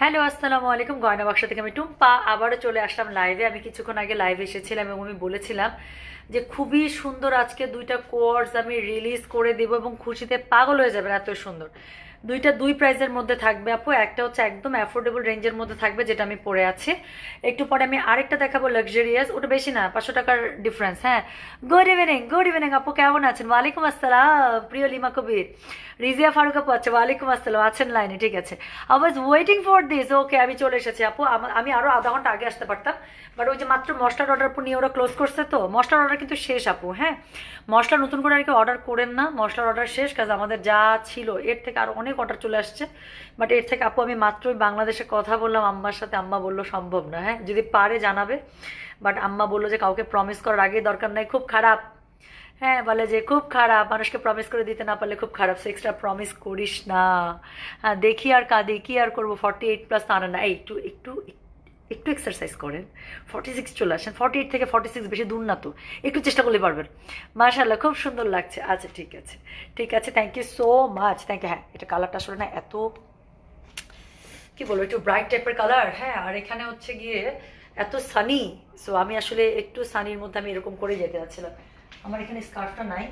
Hello, আসসালামু আলাইকুম। গয়না বাক্সা থেকে আমি টুম্পা। আবারও চলে আসলাম লাইভে আমি কিছুক্ষণ আগে লাইভে এসেছিলাম এবং আমি বলেছিলাম যে খুবই সুন্দর আজকে দুইটা কোর্স আমি রিলিজ করে দেবো এবং খুশিতে পাগল হয়ে যাবেন। এত সুন্দর। দুইটা দুই প্রাইজের মধ্যে থাকবে আপু, একটা হচ্ছে একদম অ্যাফোর্ডেবল রেঞ্জের মধ্যে থাকবে যেটা আমি পরে আছি। একটু পরে আমি আরেকটা দেখাবো লাক্সারিয়াস ওটা বেশি না, পাঁচশো টাকার ডিফারেন্স হ্যাঁ। গুড ইভিনিং গুড ইভিনিং আপু, কেমন আছেন? ওয়ালাইকুম আসসালাম, প্রিয় লিমা কবির। রিজিয়া ফারুক আপু আচ্ছা ওয়ালাইকুম আসসালাম, আছেন লাইনে ঠিক আছে। I was waiting for this okay আমি চলে এসেছি আপু। আমি আরও আধা ঘণ্টা আগে আসতে পারতাম বাট ওই যে মাত্র মশলার অর্ডার নিয়ে ওরা ক্লোজ করছে তো, মশলার অর্ডার কিন্তু শেষ আপু হ্যাঁ। মশলা নতুন করে আর কি অর্ডার করেন না, মশলার অর্ডার শেষ কাজ আমাদের যা ছিল, এর থেকে আরও অনেক অর্ডার চলে আসছে। বাট এর থেকে আপু, আমি মাত্রই বাংলাদেশে কথা বললাম, আম্মার সাথে আম্মা বলল সম্ভব না হ্যাঁ? যদি পারে জানাবে। বাট আম্মা বলল যে কাউকে প্রমিস করার আগে দরকার নাই, খুব খারাপ। হ্যাঁ বলে যে খুব খারাপ, মানুষকে প্রমিস করে দিতে না পারলে খুব খারাপ সো এক্সট্রা প্রমিস করিস না। হ্যাঁ দেখি আর কাঁদি, কি আর করব? ফর্টি এইট প্লাস তা না। এই, একটু একটু একটু এক্সারসাইজ করেন। ফর্টি সিক্স চলে আসেন। ফর্টি এইট থেকে ফর্টি সিক্স বেশি দূর না তো। একটু চেষ্টা করলে পারবেন। মাশাল্লাহ খুব সুন্দর লাগছে। আচ্ছা ঠিক আছে। ঠিক আছে thank you so much thank you হ্যাঁ এটা কালারটা আসলে না এত কি বলব, একটু ব্রাইট টাইপের কালার হ্যাঁ আর এখানে হচ্ছে গিয়ে এত সানি সো আমি আসলে একটু সানির মধ্যে আমি এরকম করে যেতে যাচ্ছিলাম। আমার এখানে স্কার্ফটা নাই।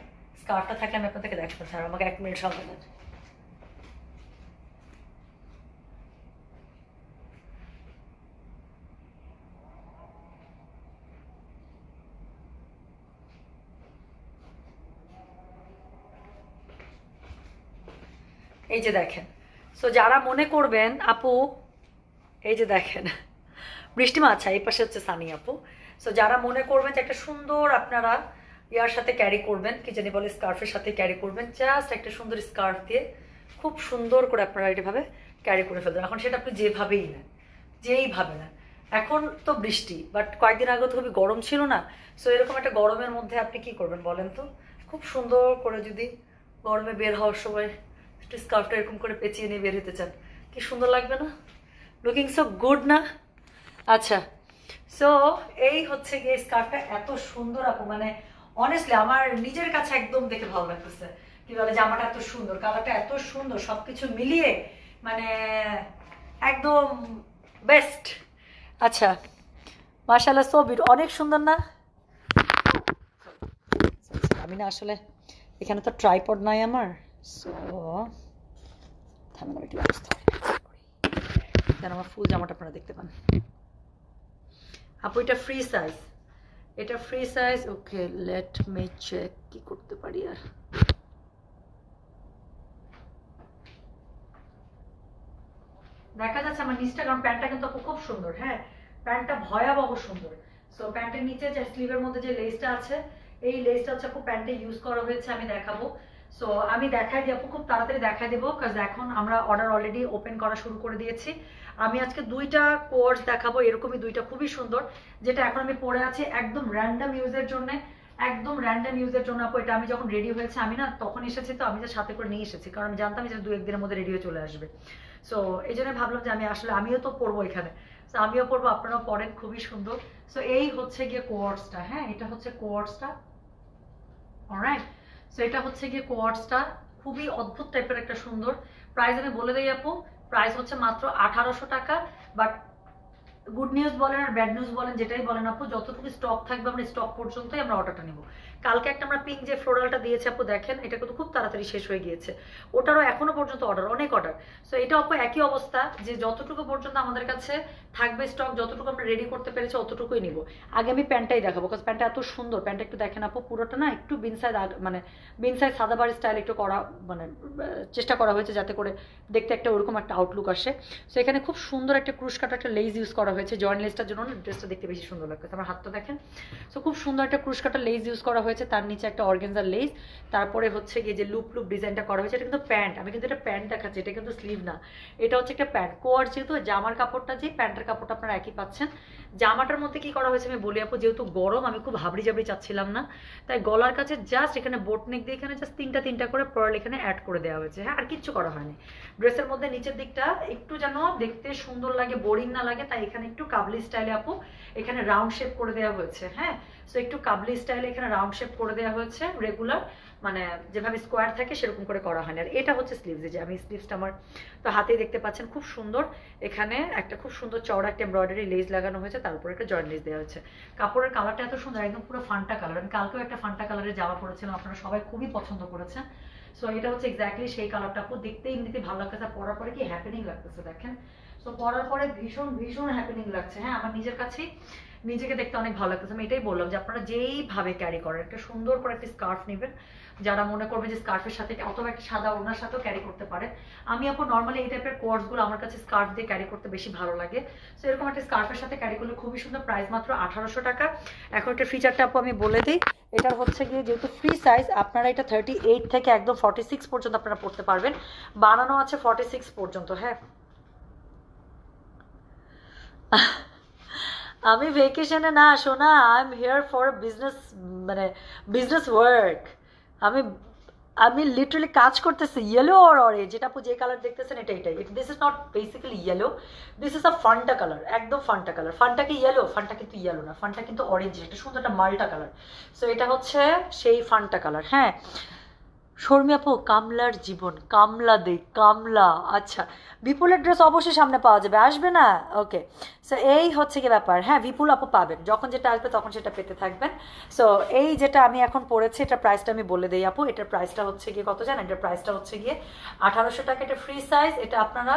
স্কার্ফটা থাকলে আমি আপনাদেরকে দেখাতে আমাকে এক মিনিট সময় দেন। এই যে দেখেন। সো যারা মনে করবেন, আপু, এই যে দেখেন। বৃষ্টিমা আচ্ছা এই পাশে হচ্ছে সানি আপু। সো যারা মনে করবেন যে একটা সুন্দর আপনারা ইয়ার সাথে ক্যারি করবেন, কি জানি বলে স্কার্ফের সাথে ক্যারি করবেন জাস্ট একটা সুন্দর স্কার্ফ দিয়ে খুব সুন্দর করে আপনারা এইভাবে ক্যারি করে ফেলবেন। এখন সেটা আপনি যেভাবেই নেন, যেইভাবে নেন। এখন তো বৃষ্টি বাট কয়েকদিন আগে তো খুবই গরম ছিল না। সো এরকম একটা গরমের মধ্যে আপনি কি করবেন বলেন তো? খুব সুন্দর করে যদি গরমে বের হওয়ার সময় একটু স্কার্ফটা এরকম করে পেঁচিয়ে নিয়ে বের হতে চান। কি সুন্দর লাগবে না? লুকিং সো গুড না? আচ্ছা সো এই হচ্ছে গিয়ে স্কার্ফটা এত সুন্দর আপু মানে অনেস্টলি আমার নিজের কাছে একদম দেখে ভালো লাগতেছে। কি বলে, জামাটা এত সুন্দর কালারটা এত সুন্দর, সবকিছু মিলিয়ে মানে একদম বেস্ট আচ্ছা মার্শাল্লাহ সো বিট অনেক সুন্দর না? আমি না আসলে এখানে তো ট্রাইপড নাই আমার। সো থামেন একটু ব্যবস্থা যেন আমার ফুল জামাটা আপনারা দেখতে পান। আপু, এটা ফ্রি সাইজ এটা free size okay let me check কি করতে পারি আর। দেখা যাচ্ছে আমার নিচটা কারণ প্যান্টটা কিন্তু খুব সুন্দর হ্যাঁ? প্যান্টটা ভয়াবহ সুন্দর। সো প্যান্টের নিচে যে স্লিভের মধ্যে যে লেসটা আছে, এই লেসটা হচ্ছে আপু প্যান্টে ইউজ করা হয়েছে, আমি দেখাবো। সো আমি দেখাই আপু, খুব তাড়াতাড়ি দেখাই দেবো কাজ এখন আমরা অর্ডার অলরেডি ওপেন করা শুরু করে দিয়েছি। আমি আজকে দুইটা কোর্স দেখাবো, এরকমই দুইটা, খুবই সুন্দর, যেটা এখন আমি পরে আছি একদম র্যান্ডাম ইউজের জন্য, একদম র্যান্ডাম ইউজের জন্য আপু, এটা আমি যখন রেডি হয়েছে, আমি না তখন এসেছি তো, আমি যে সাথে করে নিয়ে এসেছি, কারণ আমি জানতাম যে দু একদিনের মধ্যে রেডি হয়ে চলে আসবে। সো এই জন্য ভাবলাম যে আমি আসলে, আমিও তো পড়ব এখানে। সো আমিও পড়ব, আপনারাও পড়েন, খুবই সুন্দর। সো এই হচ্ছে গিয়ে কোয়ার্সটা হ্যাঁ এটা হচ্ছে কোয়ার্সটা অলরাইট সো এটা হচ্ছে গিয়ে কোয়ার্সটা খুবই অদ্ভুত টাইপের একটা সুন্দর। প্রাইস আমি বলে দিই আপু প্রাইস হচ্ছে মাত্র আঠারোশো টাকা। বাট গুড নিউজ বলেন আর ব্যাড নিউজ বলেন, যেটাই বলেন আপু, যতটুকু স্টক থাকবে আমরা স্টক পর্যন্তই আমরা অর্ডারটা নেব। কালকে একটা আমরা পিঙ্ক যে ফ্লোরালটা দিয়েছে আপু, দেখেন, এটা কিন্তু খুব তাড়াতাড়ি শেষ হয়ে গিয়েছে। ওটারও এখনও পর্যন্ত অর্ডার অনেক অর্ডার সো এটা আপু একই অবস্থা যে যতটুকু পর্যন্ত আমাদের কাছে থাকবে স্টক যতটুকু আমরা রেডি করতে পেরেছি, অতটুকুই নিব। আগে আমি প্যান্টটাই দেখাবো কারণ প্যান্টটা এত সুন্দর। প্যান্টটা একটু দেখেন আপু, পুরোটা না একটু বিন সাইজ মানে বিন সাইজ সাদাবাড়ি স্টাইল একটু করা মানে চেষ্টা করা হয়েছে যাতে করে দেখতে একটা ওরকম একটা আউটলুক আসে। সো এখানে খুব সুন্দর একটা ক্রুশ কাটা একটা লেজ ইউজ করা হয়েছে। জয়েন্ট লেসটার জন্য ড্রেসটা দেখতে বেশি সুন্দর লাগবে আমার হাতটা দেখেন। সো খুব সুন্দর একটা ক্রুশ কাটা লেজ ইউজ করা হয়েছে। তার নিচে একটা অর্গেনজার লেস তারপরে হচ্ছে গিয়ে যে লুপ লুপ ডিজাইনটা করা হয়েছে, এটা কিন্তু প্যান্ট আমি কিন্তু এটা প্যান্ট দেখাচ্ছি, এটা কিন্তু স্লিভ না। এটা হচ্ছে একটা প্যান্ট কোয়ার যেহেতু জামার কাপড়টা, যে প্যান্টের কাপড়টা আপনারা একই পাচ্ছেন। জামাটার মধ্যে কি করা হয়েছে আমি বলি আপু, যেহেতু গরম, আমি খুব হাবড়ি জাবড়ি চাচ্ছিলাম না। তাই গলার কাছে জাস্ট এখানে বোট নেক দিয়ে এখানে জাস্ট তিনটা তিনটা করে পার্ল এখানে অ্যাড করে দেওয়া হয়েছে। হ্যাঁ আর কিচ্ছু করা হয়নি। ড্রেসের মধ্যে নিচের দিকটা একটু যেন দেখতে সুন্দর লাগে বোরিং না লাগে, তাই এখানে একটু কাবলি স্টাইলে আপু, এখানে রাউন্ড শেপ করে দেওয়া হয়েছে। হ্যাঁ সো একটু কাবলি স্টাইলে এখানে রাউন্ড শেপ করে দেওয়া হয়েছে রেগুলার মানে যেভাবে স্কোয়ার থাকে সেরকম করে করা হয় না আর এটা হচ্ছে স্লিভস যে আমি স্লিভসটা আমার তো হাতেই দেখতে পাচ্ছেন, খুব সুন্দর। এখানে একটা খুব সুন্দর চওড়া একটা এমব্রয়ডারি লেস লাগানো হয়েছে, তার উপরে একটা জয়েন্ট লেস দেওয়া হয়েছে। কাপড়ের কালারটা এত সুন্দর, একদম পুরো ফান্টা কালার আমি কালকেও একটা ফান্টা কালারের জামা পরেছিলাম, আপনারা সবাই খুবই পছন্দ করেছেন। সো এটা হচ্ছে এক্স্যাক্টলি সেই কালারটা আপু, দেখতে এমনিতে ভালো লাগতেছে পরার পরে কি হ্যাপেনিং লাগতেছে, দেখেন। তো পরার পরে ভীষণ ভীষণ হ্যাপেনিং লাগছে। হ্যাঁ আমার নিজের কাছেই নিজেকে দেখতে অনেক ভালো লাগতেছে। আমি এটাই বললাম যে, আপনারা যেইভাবে ক্যারি করেন, একটা সুন্দর করে একটা স্কার্ফ নেবেন। যারা মনে করবে যে স্কার্ফের সাথে অথবা একটা সাদা ওনার সাথেও ক্যারি করতে পারে আমি আপু নর্মালি এই টাইপের কোর্সগুলো আমার কাছে স্কার্ফ দিয়ে ক্যারি করতে বেশি ভালো লাগে। সো এরকম একটা স্কার্ফের সাথে ক্যারি করলে খুবই সুন্দর। প্রাইস মাত্র আঠারোশো টাকা। এখন একটা ফিচারটা আপু, আমি বলে দিই। এটার হচ্ছে গিয়ে যেহেতু ফ্রি সাইজ আপনারা এটা থার্টি এইট থেকে একদম ফর্টি সিক্স পর্যন্ত আপনারা পড়তে পারবেন। বানানো আছে ফর্টি সিক্স পর্যন্ত হ্যাঁ। আমি ভেকেশনে না শোনা I am here for business মানে বিজনেস ওয়ার্ক আমি আমি লিটারালি কাজ করতেছি ইয়েলো আর অরেঞ্জ এটা আপু যে কালার দেখতেছেন এটা এটাই। This is not basically yellow this is a Fanta colour একদম ফান্টা কালার ফান্টা কি ইয়েলো ফান্টা কিন্তু ইয়েলো না ফান্টা কিন্তু অরেঞ্জ এটা সুন্দর একটা মাল্টা কালার সো এটা হচ্ছে সেই ফান্টা কালার হ্যাঁ? শর্মি আপু, কামলার জীবন, কামলা দে, কামলা আচ্ছা। বিপুলের ড্রেস অবশ্যই সামনে পাওয়া যাবে, আসবে না? ওকে সো এই হচ্ছে কি ব্যাপার? হ্যাঁ বিপুল আপু পাবেন, যখন যেটা আসবে তখন সেটা পেতে থাকবেন। সো এই যেটা আমি এখন পড়েছি, এটার প্রাইসটা আমি বলে দিই আপু, এটার প্রাইসটা হচ্ছে গিয়ে কত জানেন? এটার প্রাইসটা হচ্ছে গিয়ে আঠারোশো টাকা, এটা ফ্রি সাইজ এটা আপনারা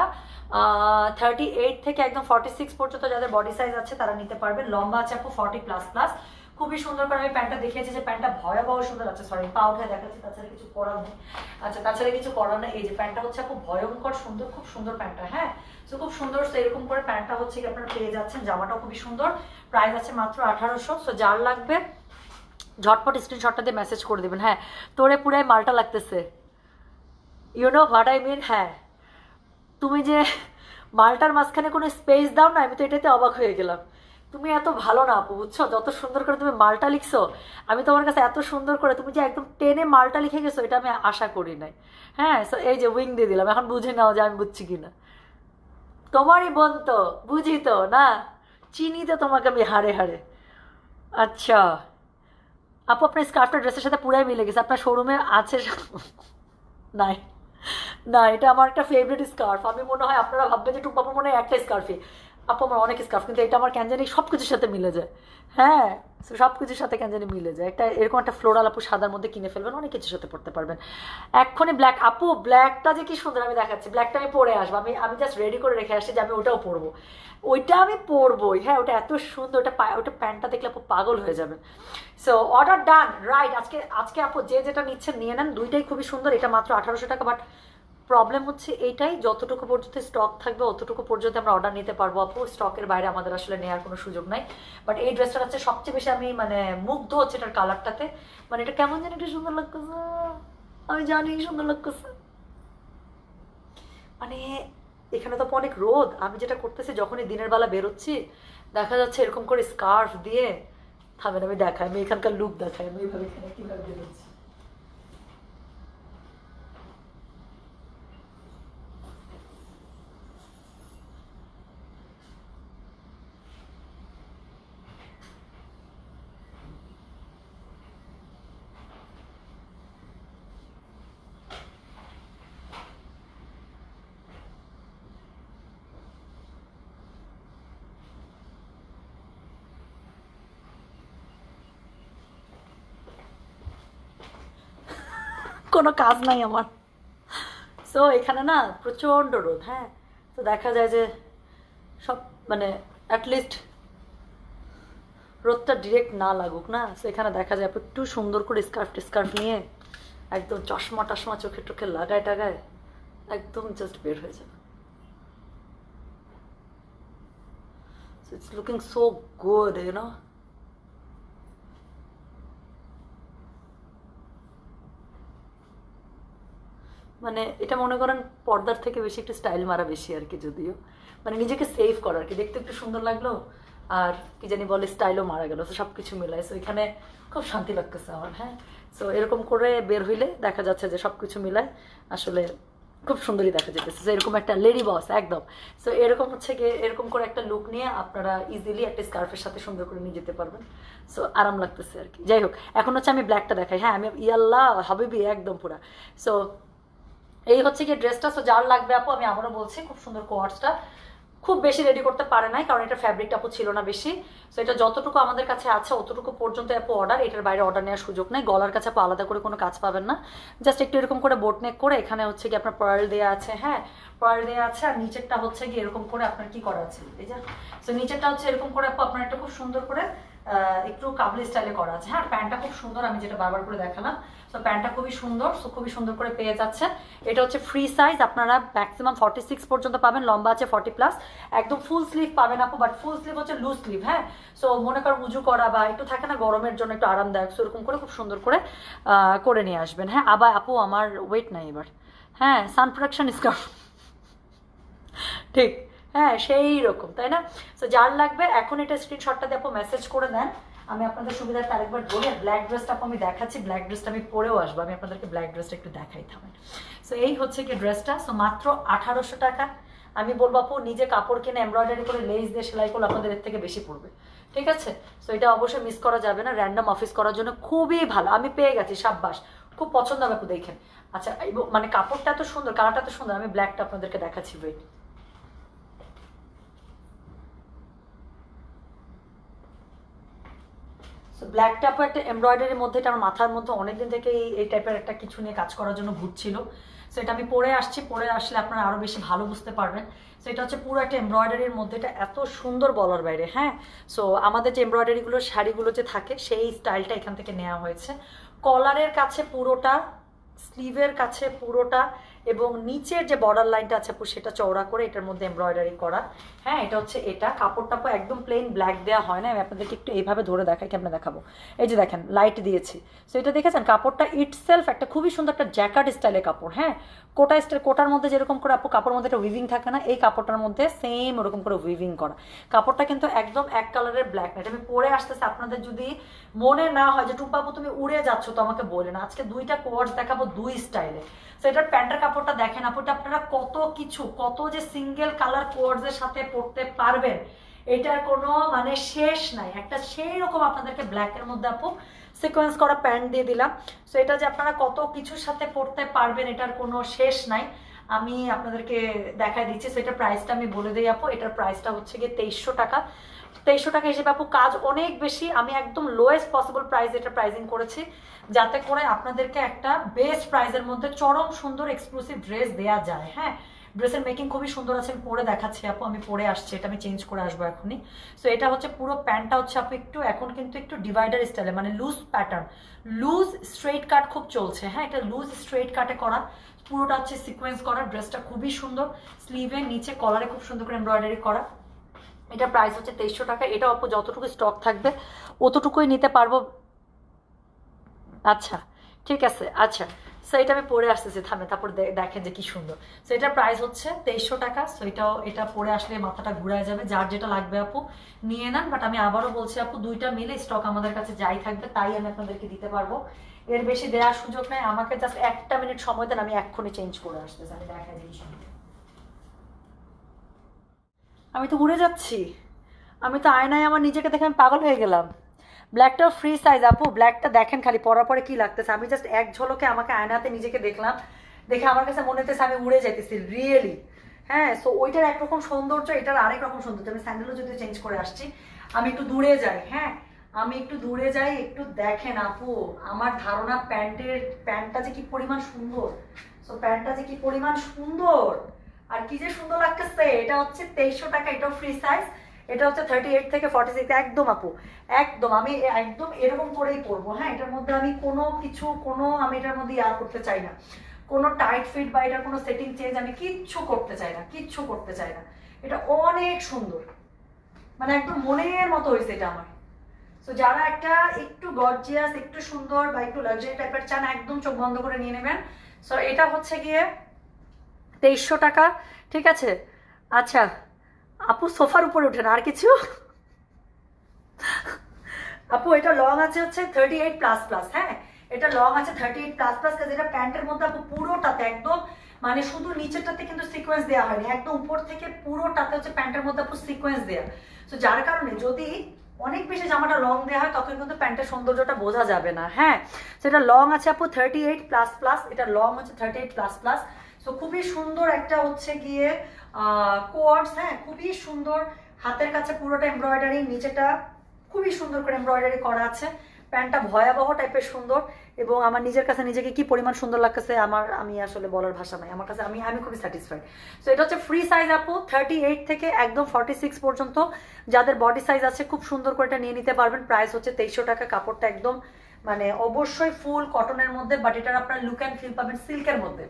থার্টি এইট থেকে একদম ফর্টি সিক্স পর্যন্ত যাদের বডি সাইজ আছে তারা নিতে পারবেন। লম্বা আছে আপু ফর্টি প্লাস প্লাস খুবই সুন্দর করে আমি প্যান্টটা দেখিয়েছি যে প্যান্টটা ভয়াবহ সুন্দর আছে সরি পা উঠে দেখাচ্ছি, তাছাড়া কিছু করার নেই। আচ্ছা তাছাড়া কিছু করার নেই। এই যে প্যান্টটা হচ্ছে খুব ভয়ঙ্কর সুন্দর, খুব সুন্দর প্যান্টটা হ্যাঁ? তো খুব সুন্দর এরকম করে প্যান্টটা হচ্ছে কি আপনারা পেয়ে যাচ্ছেন। জামাটাও খুবই সুন্দর। প্রাইস আছে মাত্র আঠারোশো। সো যার লাগবে, ঝটপট স্ক্রিনশটটা দিয়ে মেসেজ করে দেবেন। হ্যাঁ তোরে পুরাই মালটা লাগতেছে। You know what I mean হ্যাঁ। তুমি যে মালটার মাঝখানে কোনো স্পেস দাও না, আমি তো এটাতে অবাক হয়ে গেলাম। তুমি এত ভালো না আপু, বুঝছ? যত সুন্দর করে তুমি মালটা লিখছো, আমি তোমার কাছে এত সুন্দর করে, তুমি যে একদম টেনে মালটা লিখে গেছো, এটা আমি আশা করি নাই। হ্যাঁ এই যে উইং দিয়ে দিলাম, এখন বুঝে নাও যে আমি বুঝছি কিনা। তোমারই বোন তো, বুঝি তো, না? চিনি তো তোমাকে আমি হারে হারে আচ্ছা। আপু, আপনার স্কার্ফটা ড্রেসের সাথে পুরাই মিলে গেছে, আপনার শোরুমে আছে নাই। না, এটা আমার একটা ফেভারিট স্কার্ফ আমি মনে হয় আপনারা ভাববেন যে টুম্পাপুর মনে হয় একটা স্কার্ফই আপু আমার অনেক স্কার্ফ কিন্তু এটা আমার ক্যানজানি সব কিছুর সাথে মিলে যায়। হ্যাঁ সব কিছুর সাথে ক্যানজানি মিলে যায়। একটা এরকম একটা ফ্লোরাল আপু সাদার মধ্যে কিনে ফেলবেন, অনেক কিছুর সাথে পড়তে পারবেন। এক্ষুনি ব্ল্যাক আপু ব্ল্যাকটা যে কি সুন্দর আমি দেখাচ্ছি ব্ল্যাকটা আমি পরে আসব। আমি আমি জাস্ট রেডি করে রেখে আসছি যে আমি ওটাও পরবো। ওইটা আমি পরবোই হ্যাঁ ওটা এত সুন্দর, ওটা ওটা প্যান্টটা দেখলে আপু পাগল হয়ে যাবেন। সো অর্ডার ডান রাইট আজকে আজকে আপু যে যেটা নিচ্ছেন নিয়ে নেন, দুইটাই খুবই সুন্দর, এটা মাত্র আঠারোশো টাকা বাট প্রবলেম হচ্ছে এটাই, যতটুকু পর্যন্ত স্টক থাকবে, অতটুকু পর্যন্ত আমরা অর্ডার নিতে পারব আপু। স্টকের বাইরে আমাদের আসলে নেওয়ার কোনো সুযোগ নাই। বাট এই ড্রেসটা হচ্ছে সবচেয়ে বেশি আমি মানে মুগ্ধ হচ্ছে এটার কালারটাতে মানে এটা কেমন জানি একটু সুন্দর লাগতেছে। আমি জানি সুন্দর লাগতেছে। মানে এখানে তো অনেক রোদ। আমি যেটা করতেছি, যখনই দিনের বেলা বেরোচ্ছি, দেখা যাচ্ছে এরকম করে স্কার্ফ দিয়ে থামেন, আমি দেখাই, আমি এখানকার লুক দেখাই, আমি এইভাবে এখানে কীভাবে বেরোচ্ছি। কোনো কাজ নাই আমার। সো এখানে না প্রচণ্ড রোদ হ্যাঁ? তো দেখা যায় যে সব মানে অ্যাটলিস্ট রোদটা ডিরেক্ট না লাগুক, না? সো এখানে দেখা যায় একটু সুন্দর করে স্কার্ফ টিস্কার্ফ নিয়ে একদম চশমা টশমা চোখে টোখে লাগায় টাগায় একদম জাস্ট বের হয়ে যাবে। It's looking so good you know মানে এটা মনে করেন পর্দার থেকে বেশি একটু স্টাইল মারা বেশি আর কি যদিও। মানে নিজেকে সেভ করা আর কি। দেখতে একটু সুন্দর লাগল আর কি জানি বলে স্টাইলও মারা গেল। তো সব কিছু মিলায়। সো এখানে খুব শান্তি লাগতেছে আমার হ্যাঁ। সো এরকম করে বের হইলে দেখা যাচ্ছে যে সব কিছু মিলায়। আসলে খুব সুন্দরই দেখা যেতেছে So, এরকম একটা লেডি বস একদম। সো এরকম হচ্ছে গিয়ে এরকম করে একটা লুক নিয়ে আপনারা ইজিলি একটা স্কার্ফের সাথে সুন্দর করে নিয়ে যেতে পারবেন। সো আরাম লাগতেছে আর কি। যাই হোক এখন হচ্ছে আমি ব্ল্যাকটা দেখাই। হ্যাঁ আমি ইয়াল্লাহ হাবিবি একদম পুরা। সো এই হচ্ছে কি ড্রেসটা সো যার লাগবে আপু, আমি আবারও বলছি, খুব সুন্দর কোয়ার্সটা খুব বেশি রেডি করতে পারে নাই, কারণ এটা ফ্যাব্রিকটা আপু ছিল না বেশি। সো এটা যতটুকু আমাদের কাছে আছে, অতটুকু পর্যন্ত আপু অর্ডার এটার বাইরে অর্ডার নেওয়ার সুযোগ নেই। গলার কাছে আপু আলাদা করে কোনো কাজ পাবেন না। জাস্ট একটু এরকম করে বোট নেক করে, এখানে হচ্ছে কি আপনার পার্ল দেওয়া আছে হ্যাঁ পার্ল দেওয়া আছে, আর নিচেরটা হচ্ছে কি এরকম করে আপনার কি করা আছে? এই যে সো নিচেরটা হচ্ছে এরকম করে আপু, আপনার একটা খুব সুন্দর করে একটু কাবলি স্টাইলে করা আছে। হ্যাঁ প্যান্টটা খুব সুন্দর, আমি যেটা বারবার করে দেখালাম। সো প্যান্টটা খুবই সুন্দর সো খুবই সুন্দর করে পেয়ে যাচ্ছে। এটা হচ্ছে ফ্রি সাইজ আপনারা ম্যাক্সিমাম ফর্টি সিক্স পর্যন্ত পাবেন, লম্বা আছে ফর্টি প্লাস একদম ফুল স্লিভ পাবেন আপু বাট ফুল স্লিভ হচ্ছে লুজ স্লিভ হ্যাঁ? সো মনে করো উজু করা বা একটু থাকে না গরমের জন্য একটু আরামদায়ক সো এরকম করে খুব সুন্দর করে করে নিয়ে আসবেন। হ্যাঁ আবার আপু, আমার ওয়েট নাই এবার। হ্যাঁ সান প্রোটেকশন স্কার্ফ ঠিক। হ্যাঁ সেই রকম, তাই না? তো যার লাগবে, এখন এটা স্ক্রিনশটটা দিয়ে আপু মেসেজ করে দেন। আমি আপনাদের সুবিধার্থে আরেকবার বলি ব্ল্যাক ড্রেসটা আমি দেখাচ্ছি ব্ল্যাক ড্রেসটা আমি পরেও আসব। আমি আপনাদেরকে ব্ল্যাক ড্রেসটা একটু দেখাই থামেন সো এই হচ্ছে কি ড্রেসটা সো মাত্র আঠারোশো টাকা। আমি বলব আপু, নিজে কাপড় কিনে এমব্রয়ডারি করে লেস দিয়ে সেলাই করলে আপনাদের এর থেকে বেশি পড়বে। ঠিক আছে? সো এটা অবশ্যই মিস করা যাবে না। র্যান্ডম অফিস করার জন্য খুবই ভালো। আমি পেয়ে গেছি, সাব্বাস। খুব পছন্দ হবে আপু, দেখেন। আচ্ছা মানে কাপড়টা এত সুন্দর, কালারটা এত সুন্দর। আমি ব্ল্যাকটা আপনাদেরকে দেখাচ্ছি ওয়েট সো ব্ল্যাক টাপও একটা এমব্রয়ডারির মধ্যে, এটা আমার মাথার মধ্যে অনেকদিন থেকে এই টাইপের একটা কিছু নিয়ে কাজ করার জন্য ঘুরছিল। সো এটা আমি পরে আসছি, পরে আসলে আপনারা আরও বেশি ভালো বুঝতে পারবেন। সো এটা হচ্ছে পুরো একটা এমব্রয়ডারির মধ্যে, এটা এত সুন্দর বলার বাইরে হ্যাঁ? সো আমাদের যে এমব্রয়ডারিগুলো শাড়িগুলো যে থাকে, সেই স্টাইলটা এখান থেকে নেওয়া হয়েছে। কলারের কাছে পুরোটা স্লিভের কাছে পুরোটা এবং নিচের যে বর্ডার লাইনটা আছে আপু, সেটা চওড়া করে এটার মধ্যে এমব্রয়ডারি করা। হ্যাঁ এটা হচ্ছে এটা। কাপড়টা আপু একদম প্লেন ব্ল্যাক দেওয়া হয় না, আমি আপনাদেরকে একটু এইভাবে ধরে দেখাই, কেমন দেখাবো? এই যে দেখেন লাইট দিয়েছি। সো এটা দেখেছেন? কাপড়টা ইটসেলফ একটা খুবই সুন্দর একটা জ্যাকার্ড স্টাইলের কাপড় হ্যাঁ? কোটা স্টাইল কোটার মধ্যে যেরকম করে আপু, কাপড়ের মধ্যে একটা উইভিং থাকে না, এই কাপড়টার মধ্যে সেম ওরকম করে উইভিং করা। কাপড়টা কিন্তু একদম এক কালারের ব্ল্যাক না এটা আমি পরে আসতেছে, আপনাদের যদি মনে না হয় যে টুপাপু তুমি উড়ে যাচ্ছ, তো আমাকে বলে না। আজকে দুইটা কোয়ার্স দেখাবো দুই স্টাইলে তো এটার প্যান্টের কাপড়টা দেখেন, আপুটা আপনারা কত কিছু, কত যে সিঙ্গেল কালার কোয়ার্সের সাথে পরতে পারবেন, এটার কোনো মানে শেষ নাই। একটা সেই রকম আপনাদেরকে ব্ল্যাকের মধ্যে আপু সিকোয়েন্স করা প্যান্ট দিয়ে দিলাম। সো এটা যে আপনারা কত কিছুর সাথে পরতে পারবেন, এটার কোনো শেষ নাই। আমি আপনাদেরকে দেখাই দিচ্ছি। সেটার প্রাইসটা আমি বলে দিই আপু। এটার প্রাইসটা হচ্ছে গিয়ে তেইশশো টাকা। তেইশশো টাকা হিসেবে আপু, কাজ অনেক বেশি। আমি একদম লোয়েস্ট পসিবল প্রাইস এটা প্রাইজিং করেছি, যাতে করে আপনাদেরকে একটা বেস্ট প্রাইসের মধ্যে চরম সুন্দর এক্সক্লুসিভ ড্রেস দেওয়া যায়। হ্যাঁ ড্রেসের মেকিং খুবই সুন্দর আছে, আমি পরে দেখাচ্ছি আপু, আমি পরে আসছি, এটা আমি চেঞ্জ করে আসব এখনই। সো এটা হচ্ছে পুরো প্যান্টটা হচ্ছে আপু একটু, এখন কিন্তু একটু ডিভাইডার স্টাইলে মানে loose pattern loose straight cut খুব চলছে হ্যাঁ এটা লুজ স্ট্রেট কাটে করা, পুরোটা হচ্ছে সিকোয়েন্স করা ড্রেসটা খুবই সুন্দর। স্লিভের নিচে কলারে খুব সুন্দর করে এমব্রয়ডারি করা। এটা প্রাইস হচ্ছে তেইশশো টাকা। এটা অল্প যতটুকু স্টক থাকবে, অতটুকুই নিতে পারব। আচ্ছা ঠিক আছে আচ্ছা। সো এটা আমি পরে আসতেছি, থামে, তারপর দেখেন যে কি সুন্দর। সো এটার প্রাইস হচ্ছে তেইশশো টাকা। সো এটাও এটা পরে আসলে মাথাটা ঘুরায় যাবে, যার যেটা লাগবে আপু, নিয়ে নেন। বাট আমি আবারও বলছি আপু, দুইটা মিলে স্টক আমাদের কাছে যাই থাকবে, তাই আমি আপনাদেরকে দিতে পারব। এর বেশি দেওয়ার সুযোগ নেই। আমাকে জাস্ট একটা মিনিট সময় দেন, আমি এক্ষুনি চেঞ্জ করে আসতেছি। আমি দেখা জিনিস আমি তো উড়ে যাচ্ছি। আমি তো আয়নায় আমার নিজেকে দেখে আমি পাগল হয়ে গেলাম। ব্ল্যাকটাও ফ্রি সাইজ আপু। ব্ল্যাকটা দেখেন খালি, পরার পরে কি লাগতেছে? আমি জাস্ট এক ঝলকে আমাকে আয়নাতে নিজেকে দেখলাম। দেখে আমার কাছে মনে হতেছে আমি উড়ে যাইতেছি রিয়েলি হ্যাঁ সো ওইটার একরকম সৌন্দর্য, এটার আরেক রকম সৌন্দর্য। আমি স্যান্ডেলও যদি চেঞ্জ করে আসছি, আমি একটু দূরে যাই হ্যাঁ? আমি একটু দূরে যাই, একটু দেখেন আপু, আমার ধারণা প্যান্টের, প্যান্টটা যে কি পরিমাণ সুন্দর। সো প্যান্টটা যে কি পরিমাণ সুন্দর। আর কি যে সুন্দর লাগতেছে, এটা হচ্ছে তেইশশো টাকা, এটাও ফ্রি সাইজ এটা হচ্ছে থার্টি এইট থেকে ফর্টি সিক্স একদম আপু, একদম, আমি একদম এরকম করেই পরবো হ্যাঁ এটার মধ্যে আমি কোনো কিছু, কোনো, আমি এটার মধ্যে ইয়ার করতে চাই না। কোনো টাইট ফিট বা এটার কোনো সেটিং চেঞ্জ আমি কিচ্ছু করতে চাই না, কিচ্ছু করতে চাই না। এটা অনেক সুন্দর। মানে একদম মনের মতো হয়েছে এটা আমার। তো যারা একটা একটু গর্জিয়াস একটু সুন্দর বা একটু লাক্সারি টাইপের চান, একদম চোখ বন্ধ করে নিয়ে নেবেন। সো এটা হচ্ছে গিয়ে তেইশশো টাকা, ঠিক আছে? আচ্ছা আপু সোফার উপরে উঠেন, আর কিছু? আপু, এটা লং আছে হচ্ছে থার্টি এইট প্লাস প্লাস হ্যাঁ? এটা লং আছে থার্টি এইট প্লাস প্লাস এটা প্যান্টের মধ্যে আপু পুরোটাতে একদম মানে শুধু নিচেরটাতে কিন্তু সিকোয়েন্স দেওয়া হয়নি, একদম উপর থেকে পুরোটাতে হচ্ছে প্যান্টের মধ্যে আপু সিকোয়েন্স দেওয়া তো যার কারণে যদি অনেক বেশি জামাটা লং দেওয়া হয়, তখন কিন্তু প্যান্টের সৌন্দর্যটা বোঝা যাবে না হ্যাঁ? সেটা লং আছে আপু থার্টি এইট প্লাস প্লাস এটা লং হচ্ছে থার্টি এইট প্লাস প্লাস তো খুবই সুন্দর একটা হচ্ছে গিয়ে কোয়ার্ডস হ্যাঁ খুবই সুন্দর। হাতের কাছে পুরোটা এমব্রয়ডারি নিচেটা খুবই সুন্দর করে এমব্রয়ডারি করা আছে। প্যান্টটা ভয়াবহ টাইপের সুন্দর এবং আমার নিজের কাছে নিজেকে কি পরিমাণ সুন্দর লাগতেছে আমার আমি আসলে বলার ভাষা নাই। আমার কাছে আমি আমি খুবই স্যাটিসফাইড সো এটা হচ্ছে ফ্রি সাইজ আপু থার্টি এইট থেকে একদম ফর্টি সিক্স পর্যন্ত। যাদের বডি সাইজ আছে খুব সুন্দর করে এটা নিয়ে নিতে পারবেন। প্রাইস হচ্ছে তেইশশো টাকা, কাপড়টা একদম মানে অবশ্যই ফুল কটনের মধ্যে বাট এটার আপনার লুক অ্যান্ড ফিল পাবেন সিল্কের মধ্যে।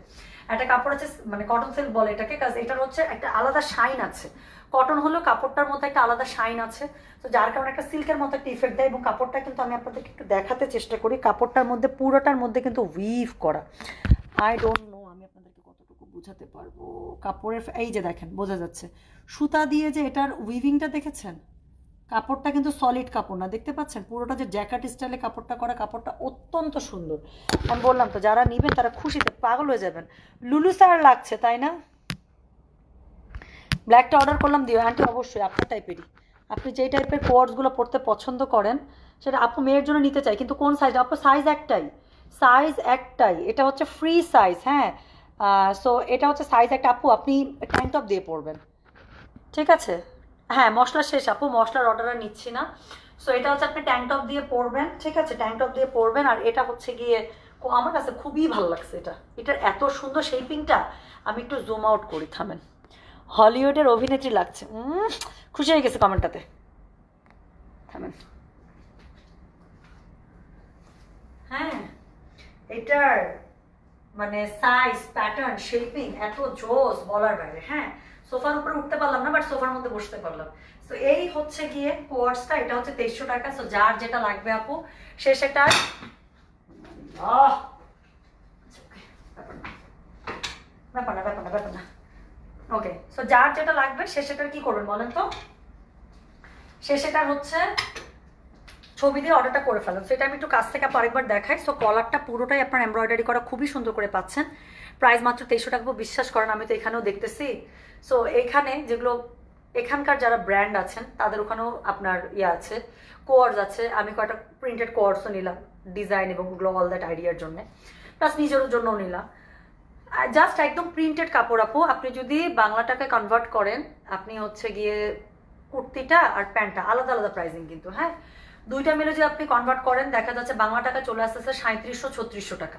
একটা কাপড় আছে মানে কটন সিল্ক বলে এটাকে কাজ এটার হচ্ছে একটা আলাদা শাইন আছে। কটন হলো কাপড়টার মধ্যে একটা আলাদা শাইন আছে। তো যার কারণে একটা সিল্কের মতো একটা ইফেক্ট দেয় এবং কাপড়টা কিন্তু আমি আপনাদেরকে একটু দেখাতে চেষ্টা করি। কাপড়টার মধ্যে, পুরোটার মধ্যে কিন্তু উইভ করা। আই ডোন্ট নো আমি আপনাদেরকে কতটুকু বোঝাতে পারব। কাপড়ের, এই যে দেখেন, বোঝা যাচ্ছে। সুতা দিয়ে যে এটার উইভিংটা দেখেছেন? কাপড়টা কিন্তু সলিড কাপড় না, দেখতে পাচ্ছেন? পুরোটা যে জ্যাকেট স্টাইলে কাপড়টা করা কাপড়টা অত্যন্ত সুন্দর। আমি বললাম তো, যারা নেবেন তারা খুশিতে পাগল হয়ে যাবেন। লুলু স্যার লাগছে, তাই না? ব্ল্যাকটা অর্ডার করলাম, দিও। আন্টি অবশ্যই, আপনার টাইপেরই আপনি যেই টাইপের কোয়ার্ডসগুলো পড়তে পছন্দ করেন, সেটা আপু মেয়ের জন্য নিতে চাই কিন্তু কোন সাইজ আপু সাইজ একটাই। সাইজ একটাই। এটা হচ্ছে ফ্রি সাইজ হ্যাঁ? সো এটা হচ্ছে সাইজ একটা। আপু, আপনি টাইম টপ দিয়ে পড়বেন ঠিক আছে? হ্যাঁ মশলা শেষ আপু, মশলার অর্ডার আর নিচ্ছি না। সো এটা হচ্ছে আপনি ট্যাঙ্ক টপ দিয়ে পরবেন, ঠিক আছে? ট্যাঙ্ক টপ দিয়ে পরবেন, আর এটা হচ্ছে গিয়ে আমার কাছে খুবই ভালো লাগছে এটা। এটার এত সুন্দর শেপিংটা আমি একটু জুম আউট করি, থামেন। হলিউডের অভিনেত্রী লাগছে। খুশি হয়ে গেছে কমেন্টটাতে থামেন। হ্যাঁ এটার মানে সাইজ প্যাটার্ন শেপিং এত জোস বলার বাইরে হ্যাঁ? সোফার উপরে উঠতে পারলাম না বাট সোফার মধ্যে বসতে পারলাম। তো এই হচ্ছে গিয়ে কোয়ার্সটা এটা হচ্ছে তেইশশো টাকা। সো যার যেটা লাগবে আপু সে সেটা আচ্ছা, ব্যাপার না ব্যাপার না ব্যাপার না। ওকে সো যার যেটা লাগবে সে সেটার কি করবেন বলেন তো? সে সেটার হচ্ছে ছবি দিয়ে অর্ডারটা করে ফেলেন। সেটা আমি একটু কাছ থেকে আরেকবার দেখাই। সো কলারটা পুরোটাই আপনার এমব্রয়ডারি করা খুবই সুন্দর করে পাচ্ছেন। প্রাইস মাত্র তেইশশো টাকা বিশ্বাস করেন, আমি তো এখানেও দেখতেছি। সো এখানে যেগুলো, এখানকার যারা ব্র্যান্ড আছেন, তাদের ওখানেও আপনার ইয়ে আছে কোয়ার্স আছে। আমি কয়েকটা প্রিন্টেড কোয়ার্সও নিলাম ডিজাইন এবং ওগুলো অল দ্যাট আইডিয়ার জন্য। প্লাস নিজের জন্যও নিলাম। জাস্ট একদম প্রিন্টেড কাপড়, আপু। আপনি যদি বাংলা টাকায় কনভার্ট করেন, আপনি হচ্ছে গিয়ে কুর্তিটা আর প্যান্টটা, আলাদা আলাদা প্রাইসিং কিন্তু হ্যাঁ? দুইটা মিলে যদি আপনি কনভার্ট করেন, দেখা যাচ্ছে বাংলা টাকা চলে আসতেছে সাঁত্রিশশো ছত্রিশশো টাকা।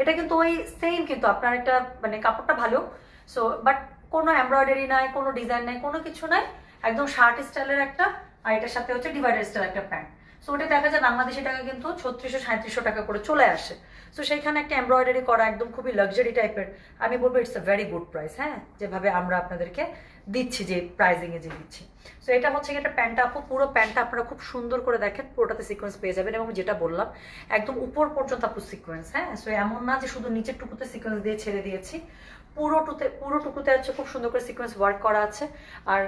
এটা কিন্তু ওই সেম কিন্তু আপনার একটা মানে কাপড়টা ভালো। সো বাট কোনো এমব্রয়ডারি নাই, কোনো ডিজাইন নাই, কোনো কিছু নাই, একদম শার্ট স্টাইলের একটা, আর এটার সাথে হচ্ছে ডিভাইডার স্টাইল একটা প্যান্ট সো ওটা দেখা যায় বাংলাদেশি টাকা কিন্তু ছত্রিশশো সাঁত্রিশশো টাকা করে চলে আসে। সো সেইখানে একটা এমব্রয়ডারি করা একদম খুবই লাক্সারি টাইপের আমি বলব it's a very good price হ্যাঁ? যেভাবে আমরা আপনাদেরকে দিচ্ছি যে প্রাইজিংয়ে যে দিচ্ছি। সো এটা হচ্ছে একটা প্যান্টটা আপু পুরো প্যান্টটা আপনারা খুব সুন্দর করে দেখেন, পুরোটাতে সিকোয়েন্স পেয়ে যাবেন এবং যেটা বললাম, একদম উপর পর্যন্ত আপু সিকোয়েন্স হ্যাঁ? সো এমন না যে শুধু নিচের টুকুতে সিকোয়েন্স দিয়ে ছেড়ে দিয়েছি পুরোটুতে পুরোটুকুতে হচ্ছে খুব সুন্দর করে সিকোয়েন্স ওয়ার্ক করা আছে। আর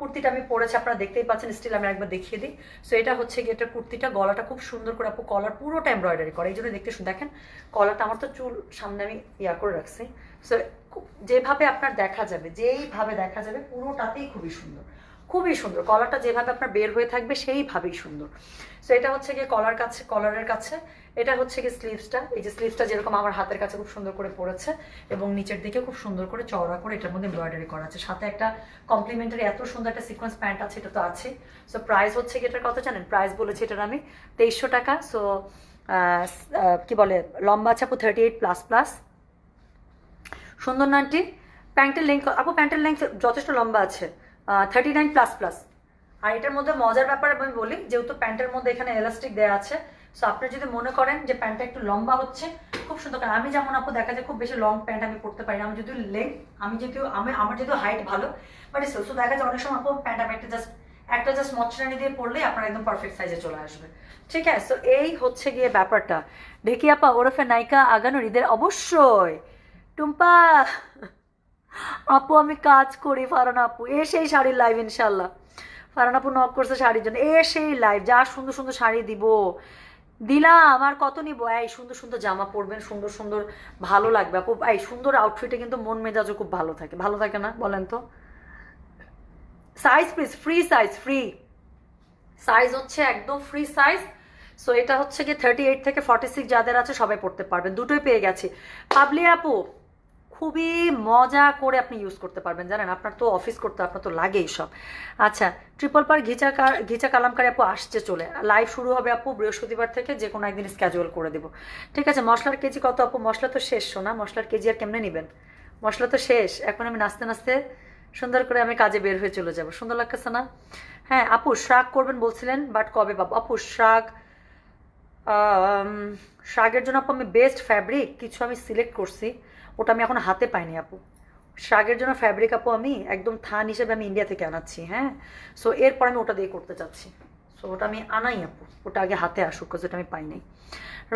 কুর্তিটা আমি পরেছি, আপনারা দেখতেই পাচ্ছেন স্টিল আমি একবার দেখিয়ে দিই। সো এটা হচ্ছে গিয়ে এটা কুর্তিটা, গলাটা খুব সুন্দর করে আপু কলার পুরোটা এমব্রয়ডারি করা, এই জন্য দেখতে দেখেন কলারটা আমার তো চুল সামনে আমি ইয়া করে রাখছি। সো যেভাবে আপনার দেখা যাবে, যেইভাবে দেখা যাবে, পুরোটাতেই খুবই সুন্দর। খুবই সুন্দর। কলারটা যেভাবে আপনার বের হয়ে থাকবে, সেইভাবেই সুন্দর। সো এটা হচ্ছে গিয়ে কলার কাছে, কলারের কাছে। এটা হচ্ছে গিয়ে স্লিভসটা এই যে স্লিভসটা যেরকম আমার হাতের কাছে খুব সুন্দর করে পড়েছে এবং নিচের দিকে খুব সুন্দর করে চওড়া করে এটার মধ্যে এমব্রয়ডারি করা আছে। সাথে একটা কমপ্লিমেন্টারি এত সুন্দর একটা সিকোয়েন্স প্যান্ট আছে, এটা তো আছে সো প্রাইস হচ্ছে গিয়ে এটার কত জানেন? প্রাইস বলেছি এটার আমি। তেইশশো টাকা। সো কি বলে? লম্বা আছে আপু থার্টি এইট প্লাস প্লাস সুন্দর না আন্টি প্যান্টের লেন্থ আপু প্যান্টের লেন্থ যথেষ্ট লম্বা আছে। থার্টি নাইন প্লাস প্লাস আর এটার মধ্যে মজার ব্যাপার আমি বলি, যেহেতু প্যান্টের মধ্যে এখানে এলাস্টিক দেওয়া আছে সো আপনি যদি মনে করেন যে প্যান্টটা একটু লম্বা হচ্ছে, খুব সুন্দর কারণ আমি যেমন আপু দেখা যায় খুব বেশি লং প্যান্ট আমি পরতে পারি না। আমি যদিও লেগ আমি যদিও, আমি, আমার যদিও হাইট ভালো বাট সো দেখা যায় অনেক সময় আপু প্যান্ট আমি একটা জাস্ট একটা জাস্ট মচরানি দিয়ে পরলে আপনার একদম পারফেক্ট সাইজে চলে আসবে। ঠিক আছে সো এই হচ্ছে গিয়ে ব্যাপারটা। ঢেকি আপা, ওরফে নায়িকা আগানোর ঈদের অবশ্যই। টুম্পা, আপু, আমি কাজ করি ফারান আপু। এ সেই শাড়ির লাইভ ইনশাল্লাহ ফারান আপু নক করছে শাড়ির জন্য। এ সেই লাইভ যা সুন্দর সুন্দর শাড়ি দিব। দিলাম, আর কত নিব? এই সুন্দর সুন্দর জামা পরবেন, সুন্দর সুন্দর, ভালো লাগবে। আপু, এই সুন্দর আউটফিটে কিন্তু মন মেজাজও খুব ভালো থাকে। ভালো থাকে না, বলেন তো? Size please free size free size হচ্ছে একদম ফ্রি সাইজ সো এটা হচ্ছে কি থার্টি এইট থেকে ফর্টি সিক্স যাদের আছে, সবাই পড়তে পারবেন। দুটোই পেয়ে গেছি। পাবলি আপু খুবই মজা করে আপনি ইউজ করতে পারবেন, জানেন? আপনার তো অফিস করতে, আপনার তো লাগেই সব। আচ্ছা ট্রিপল পার ঘিচা ঘিচা কালামকারি আপু আসছে চলে। লাইভ শুরু হবে আপু বৃহস্পতিবার থেকে, যে কোনো একদিন স্ক্যাজুয়াল করে দেবো। ঠিক আছে, মশলার কেজি কত আপু? মশলা তো শেষ শোনা মশলার কেজি আর কেমনে নেবেন? মশলা তো শেষ। এখন আমি নাচতে নাচতে সুন্দর করে আমি কাজে বের হয়ে চলে যাব। সুন্দর লাগতেছে না? হ্যাঁ আপু, শাক করবেন বলছিলেন বাট কবে পাবো? আপু, শাক শাকের জন্য আপু আমি বেস্ট ফ্যাব্রিক কিছু আমি সিলেক্ট করছি। ওটা আমি এখন হাতে পাইনি আপু। শাকের জন্য ফ্যাব্রিক আপু আমি একদম থান হিসেবে আমি ইন্ডিয়া থেকে আনাচ্ছি হ্যাঁ? সো এরপর আমি ওটা দিয়ে করতে চাচ্ছি। সো ওটা আমি আনাই আপু। ওটা আগে হাতে আসুক কাজ ওটা আমি পাই নাই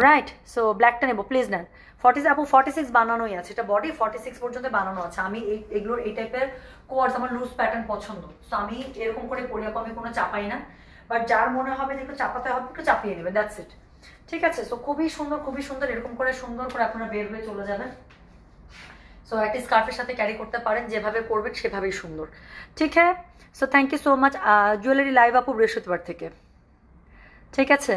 রাইট সো ব্ল্যাকটা নেব প্লিজ নেন। ফর্টি আপু ফর্টি সিক্স বানানোই আছে। এটা বডি ফর্টি সিক্স পর্যন্ত বানানো আছে। আমি এই, এগুলোর এই টাইপের কোয়ার্স আমার লুজ প্যাটার্ন পছন্দ। সো আমি এরকম করে পরি আপু, আমি কোনো চাপাই না। বাট যার মনে হবে যে একটু চাপাতে হবে, একটু চাপিয়ে নেবেন দ্যাটস ইট ঠিক আছে? সো খুবই সুন্দর খুবই সুন্দর, এরকম করে সুন্দর করে আপনারা বের হয়ে চলে যাবেন। সো একটি স্কার্ফের সাথে ক্যারি করতে পারেন, যেভাবে করবেন সেভাবেই সুন্দর। ঠিক হ্যাঁ so thank you so much jewellery live আপু বৃহস্পতিবার থেকে। ঠিক আছে?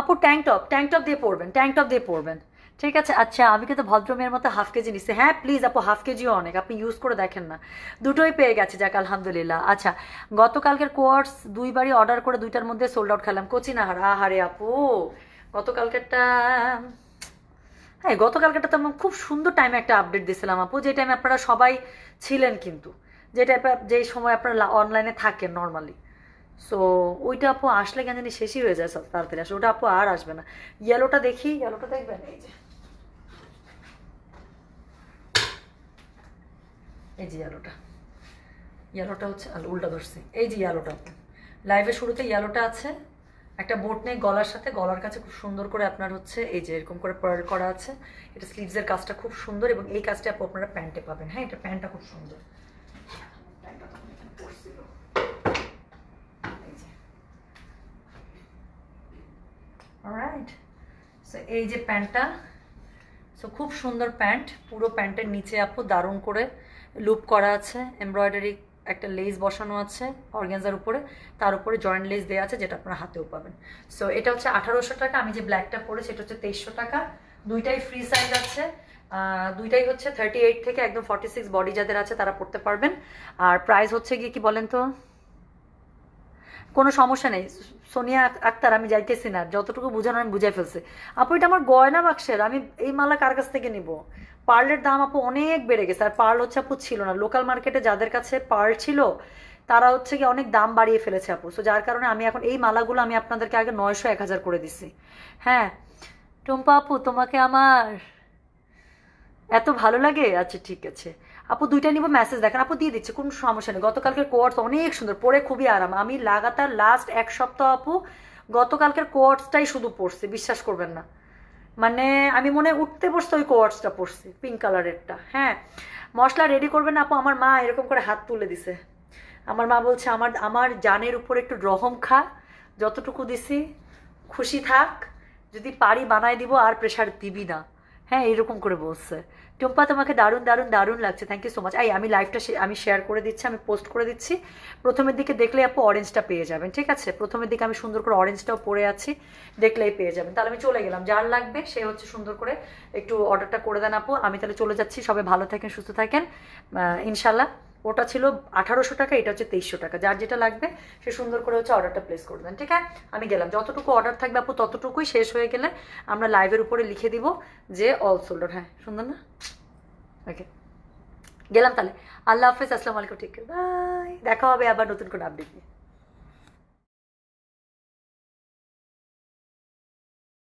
আপু ট্যাঙ্ক টপ ট্যাঙ্ক টপ দিয়ে পরবেন ট্যাঙ্ক টপ দিয়ে পরবেন। ঠিক আছে? আচ্ছা আমি কিন্তু ভদ্রমের মতো হাফ কেজি নিচ্ছি হ্যাঁ প্লিজ আপু হাফ কেজিও অনেক। আপনি ইউজ করে দেখেন না। দুটোই পেয়ে গেছে, যাক, আলহামদুলিল্লাহ। আচ্ছা গতকালকের কোয়ার্স দুইবারই অর্ডার করে দুইটার মধ্যে সোল্ড আউট খেলাম। কোচিনাহার আহারে আপু, গতকালকেরটা হ্যাঁ গতকালকেটা তো খুব সুন্দর টাইমে একটা আপডেট দিয়েছিলাম আপু, যে টাইমে আপনারা সবাই ছিলেন কিন্তু, যে টাইপে যেই সময় আপনারা অনলাইনে থাকেন নর্মালি সো ওইটা আপু আসলে কেন জানি শেষই হয়ে যায় তাড়াতাড়ি আসলে, ওটা আপু আর আসবে না। ইয়েলোটা দেখি ইয়েলোটা দেখবেন? এই যে। এই যে ইয়েলোটা ইয়েলোটা হচ্ছে উল্টা ধরছি। এই যে ইয়েলোটা লাইভের শুরুতে ইয়েলোটা আছে একটা বোট নেই গলার সাথে, গলার কাছে খুব সুন্দর করে আপনার হচ্ছে এই যে এরকম করে পার্ল করা আছে, এটা স্লিভসের কাজটা খুব সুন্দর এবং এই কাজটা আপু আপনারা প্যান্টে পাবেন। হ্যাঁ এটা প্যান্টটা খুব সুন্দর। অলরাইট সো এই যে প্যান্টটা সো খুব সুন্দর প্যান্ট, পুরো প্যান্টের নিচে আপু দারুণ করে লুপ করা আছে এমব্রয়ডারি একটা লেস বসানো আছে অর্গেনজার উপরে, তার উপরে জয়েন্ট লেস দেওয়া আছে যেটা আপনারা হাতেও পাবেন। সো এটা হচ্ছে আঠারোশো টাকা, আমি যে ব্ল্যাকটা পরেছি এটা হচ্ছে তেইশশো টাকা। দুইটাই ফ্রি সাইজ আছে। দুইটাই হচ্ছে থার্টি এইট থেকে একদম ফর্টি সিক্স বডি যাদের আছে তারা পড়তে পারবেন। আর প্রাইস হচ্ছে গিয়ে কি বলেন তো? কোনো সমস্যা নেই। সোনিয়া আক্তার, আমি যাইতেছি না। যতটুকু বুঝানো আমি বুঝাই ফেলছি। আপু, এটা আমার গয়না বাক্সের। আমি এই মালা কার কাছ থেকে নিব? পার্লের দাম আপু অনেক বেড়ে গেছে। আর পার্ল হচ্ছে আপু ছিল না। লোকাল মার্কেটে যাদের কাছে পার্ল ছিল, তারা হচ্ছে কি অনেক দাম বাড়িয়ে ফেলেছে আপু। সো যার কারণে আমি এখন এই মালাগুলো আমি আপনাদেরকে আগে নয়শো, এক হাজার করে দিছি। হ্যাঁ। টুম্পা আপু, তোমাকে আমার এত ভালো লাগে? আচ্ছা ঠিক আছে। আপু দুইটা নিব মেসেজ দেখেন। আপু দিয়ে দিচ্ছে, কোনো সমস্যা নেই। গতকালকের কোয়ার্স অনেক সুন্দর পরে খুবই আরাম। আমি লাগাতার লাস্ট এক সপ্তাহ আপু, গতকালকের কোয়ার্সটাই শুধু পড়ছি, বিশ্বাস করবেন না। মানে আমি মনে উঠতে বসতে ওই কোয়ার্সটা পড়ছি পিঙ্ক কালারেরটা হ্যাঁ মশলা রেডি করবেন আপু, আমার মা এরকম করে হাত তুলে দিছে। আমার মা বলছে, আমার আমার জানের উপর একটু রহম খা, যতটুকু দিছি, খুশি থাক। যদি পারি বানাই দিব, আর প্রেশার দিবি না। হ্যাঁ এরকম করে বলছে। টুম্পা, তোমাকে দারুণ দারুণ দারুণ লাগছে। থ্যাংক ইউ সো মাচ এই, আমি লাইভটা আমি শেয়ার করে দিচ্ছি, আমি পোস্ট করে দিচ্ছি। প্রথমের দিকে দেখলে আপু অরেঞ্জটা পেয়ে যাবেন, ঠিক আছে? প্রথমের দিকে আমি সুন্দর করে অরেঞ্জটাও পরে আছি, দেখলেই পেয়ে যাবেন। তাহলে আমি চলে গেলাম। যার লাগবে সে হচ্ছে সুন্দর করে একটু অর্ডারটা করে দেন আপু। আমি তাহলে চলে যাচ্ছি। সবাই ভালো থাকেন, সুস্থ থাকেন। ইনশাল্লাহ ওটা ছিল আঠারোশো টাকা, এটা হচ্ছে তেইশশো টাকা। যার যেটা লাগবে, সে সুন্দর করে হচ্ছে অর্ডারটা প্লেস করে দেন ঠিক আছে? আমি গেলাম। যতটুকু অর্ডার থাকবে আপু, ততটুকুই শেষ হয়ে গেলে আমরা লাইভের উপরে লিখে দিব যে অল সোল্ডার হ্যাঁ সুন্দর না? ওকে গেলাম তাহলে। আল্লাহ হাফিজ, আসসালামু আলাইকুম ঠিক বাই দেখা হবে আবার নতুন কোনো আপডেট নিয়ে।